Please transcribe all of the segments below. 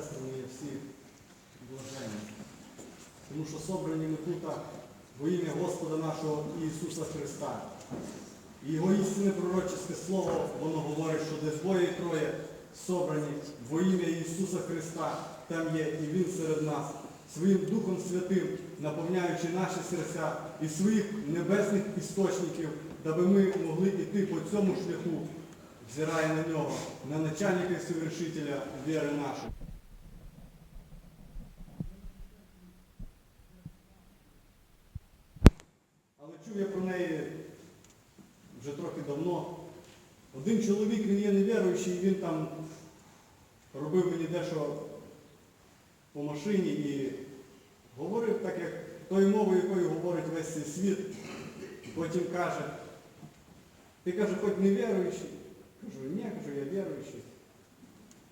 мої всі блаженні. Тому що собрані ми тут во ім'я Господа нашого Ісуса Христа. І його істинне пророчеське слово, воно говорить, що десь двоє і троє собрані во ім'я Ісуса Христа, там є і Він серед нас, своїм Духом Святим, наповняючи наші серця і своїх небесних істочників, даби ми могли йти по цьому шляху, взирає на нього, на начальника і совершителя віри нашої. Але чув я про неї вже трохи давно. Один чоловік, він є невіруючий, він там робив мені дещо по машині і говорив так, як тою мовою, якою говорить весь цей світ. Потім каже, ти каже, хоч не віруючий. Кажу, ні, кажу, я віруючий.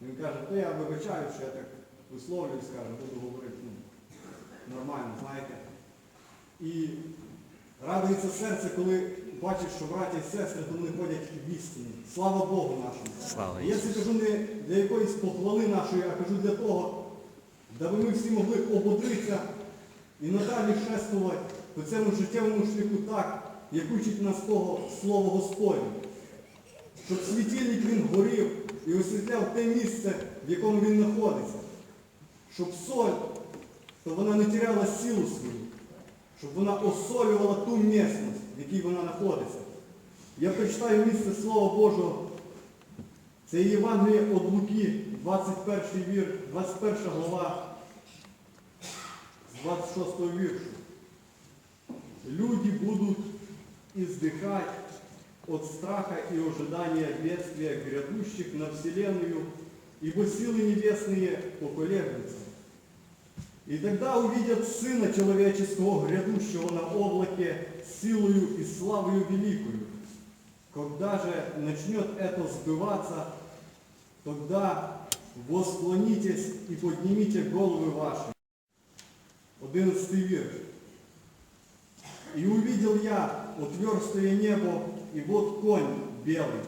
Він каже, то я вибачаю, що я так висловлююсь, каже, буду говорити ну, нормально, знаєте. І радується серце, коли бачиш, що браті і сестри, то вони ходять в істині. Слава Богу нашому. Слава я це кажу не для якоїсь похвали нашої, а кажу для того, даби ми всі могли ободритися і надалі шествувати по цьому життєвому шляху так, як учить нас того Слово Господнє. Щоб світильник він горів і освітляв те місце, в якому він знаходиться. Щоб соль, то вона не теряла силу свою, щоб вона осолювала ту місцевість, в якій вона знаходиться. Я прочитаю місце Слова Божого. Це Євангеліє від Луки, 21 вір, 21 глава, з 26 віршу. Люди будут издыхать от страха и ожидания бедствия, грядущих на вселенную, ибо силы небесные поколеблются. И тогда увидят Сына Человеческого, грядущего на облаке, силою и славою великую. Когда же начнет это сбываться, тогда восклонитесь и поднимите головы ваши. Одиннадцатый вірш. И увидел я отверстое небо, и вот конь белый,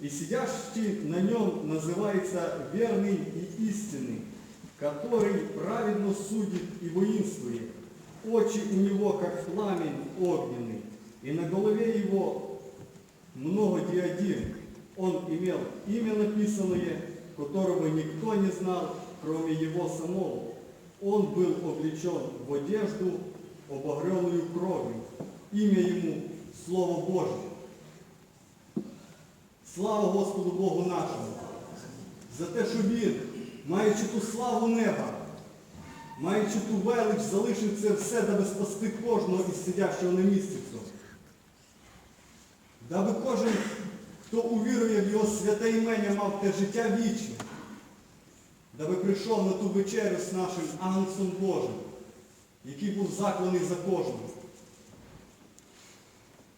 и сидящий на нем называется верный и истинный, который праведно судит и воинствует. Очи у него, как пламень огненный, и на голове его много диадим. Он имел имя написанное, которого никто не знал, кроме его самого. Он был облечен в одежду, обогренную кровью. Имя ему Слово Божье. Слава Господу Богу нашому! За те, що Він, маючи ту славу неба, маючи ту велич, залишив це все, даби спасти кожного із сидящого на місці цього. Даби кожен, хто увірує в Його святе імення, мав те життя вічне, даби прийшов на ту вечерю з нашим Агнцем Божим, який був закланий за кожного.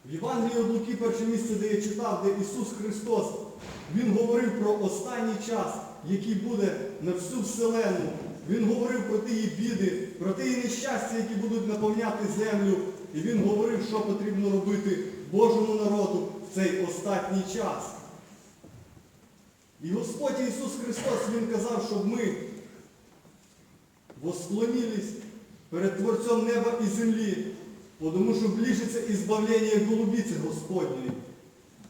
В Євангелії від Луки перше місце, де я читав, де Ісус Христос, Він говорив про останній час, який буде на всю вселену. Він говорив про ті біди, про ті нещастя, які будуть наповняти землю. І Він говорив, що потрібно робити Божому народу в цей останній час. І Господь Ісус Христос, Він казав, щоб ми восклонились перед Творцем неба і землі, тому що ближиться ізбавлення голубиці Господньої.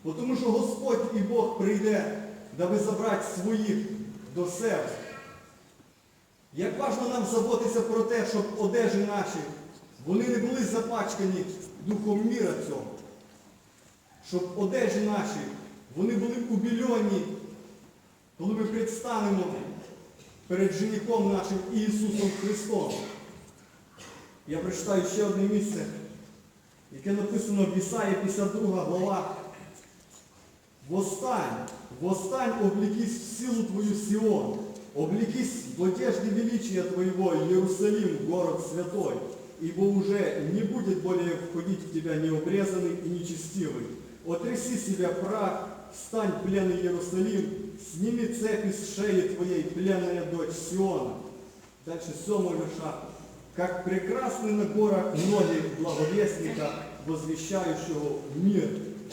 Тому що Господь і Бог прийде, даби забрати своїх до себе. Як важливо нам заботитися про те, щоб одежі наші, вони не були запачкані духом міра цього. Щоб одежі наші, вони були убільоні, коли ми предстанемо перед женихом нашим Ісусом Христом. Я прочитаю ще одне місце, яке написано в Ісаї 52 глава. Восстань, восстань, облекись в силу твою Сион, облекись в одежде величия твоего, Иерусалим, город святой, ибо уже не будет более входить в тебя необрезанный и нечестивый. Отряси себя прах, встань, пленный Иерусалим, сними цепи с шеи твоей, пленная дочь Сиона. Дальше седьмой верша. Как прекрасны на горах ноги благовестника, возвещающего мир,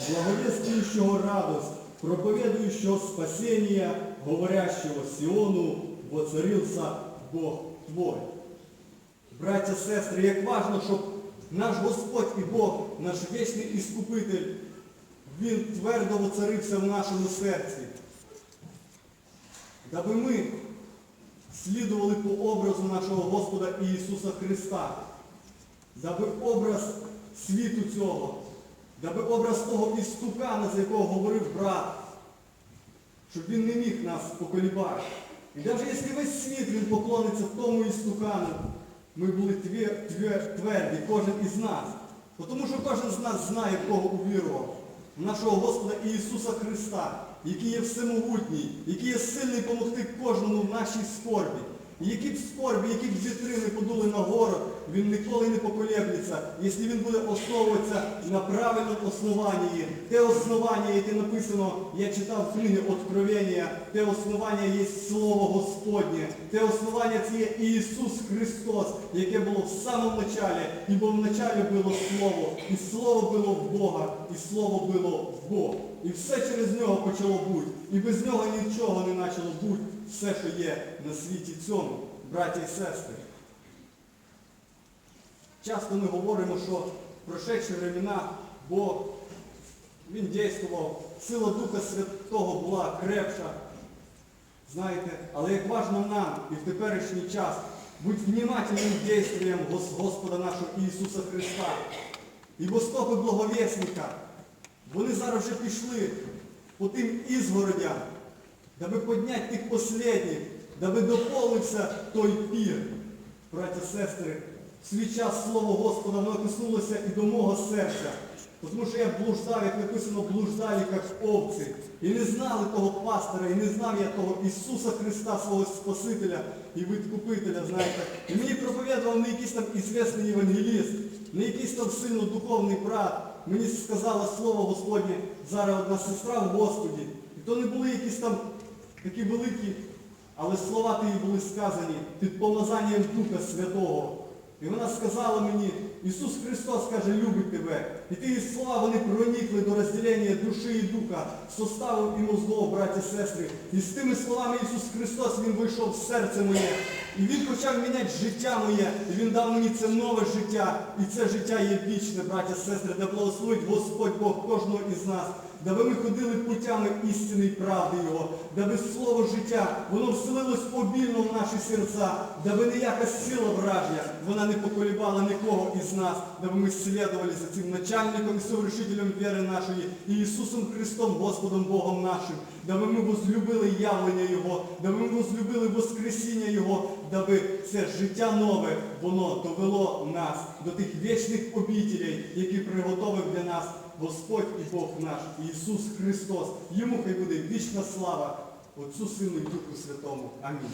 благовествующего радость, проповедующего спасение, говорящего Сиону, воцарився Бог твой. Браття, сестри, як важно, щоб наш Господь і Бог, наш вічний іскупитель, Він твердо воцарився в нашому серці. Даби ми слідували по образу нашого Господа Ісуса Христа, даби образ світу цього, даби образ того істукана, за якого говорив брат, щоб він не міг нас поколібати. І навіть якщо весь світ він поклониться тому істукану, ми були твер- твер- тверді, кожен із нас. Тому що кожен з нас знає, в кого увірував. В нашого Господа Ісуса Христа, який є всемогутній, який є сильний допомогти кожному в нашій скорбі. І які б скорбі, які б вітрини подули на город, він ніколи не поколеблеться, якщо він буде основуватися на правильному основанні. Те основання, яке написано, я читав в книги Откровення, те основання є Слово Господнє, те основання це є Ісус Христос, яке було в самому началі, ібо в началі було Слово, і Слово було в Бога, і Слово було в Бог. І все через нього почало бути. І без нього нічого не почало бути. Все, що є на світі цьому, браті і сестри. Часто ми говоримо, що прошедші времена Бог, Він дійствував, сила Духа Святого була крепша. Знаєте, але як важно нам і в теперішній час бути внимательним дійствием Гос- Господа нашого Ісуса Христа. Ібо стопи благовісника, вони зараз вже пішли по тим ізгородям, даби підняти тих последніх, даби доповнився той пір. Браття, сестри, в свій час Слово Господа воно коснулося і до мого серця. Тому що я блуждав, як написано, блуждав, як овці. І не знали того пастора, і не знав я того Ісуса Христа, свого Спасителя і Відкупителя, знаєте. І мені проповідував не якийсь там ізвісний євангеліст, не якийсь там сильно духовний брат. Мені сказала Слово Господнє, зараз одна сестра в Господі. І то не були якісь там такі великі, але слова тії були сказані під помазанням Духа Святого. І вона сказала мені, Ісус Христос каже, любить тебе. І ті слова вони проникли до розділення душі і духа, составу і мозгов, браті і сестри. І з тими словами Ісус Христос Він вийшов в серце моє. І Він почав міняти життя моє. І Він дав мені це нове життя. І це життя є вічне, браті і сестри, де благословить Господь Бог кожного із нас. Даби ми ходили путями істини і правди Його, даби слово життя, воно вселилось обільно в наші серця, даби ніяка сила вражня, вона не поколібала нікого із нас, даби ми слідували за цим начальником і совершителем віри нашої, і Ісусом Христом, Господом Богом нашим, даби ми возлюбили явлення Його, даби ми возлюбили Воскресіння Його, даби це життя нове, воно довело нас до тих вічних обітелей, які приготовив для нас Господь і Бог наш, Ісус Христос. Йому хай буде вічна слава, Отцю Сину і Духу Святому. Амінь.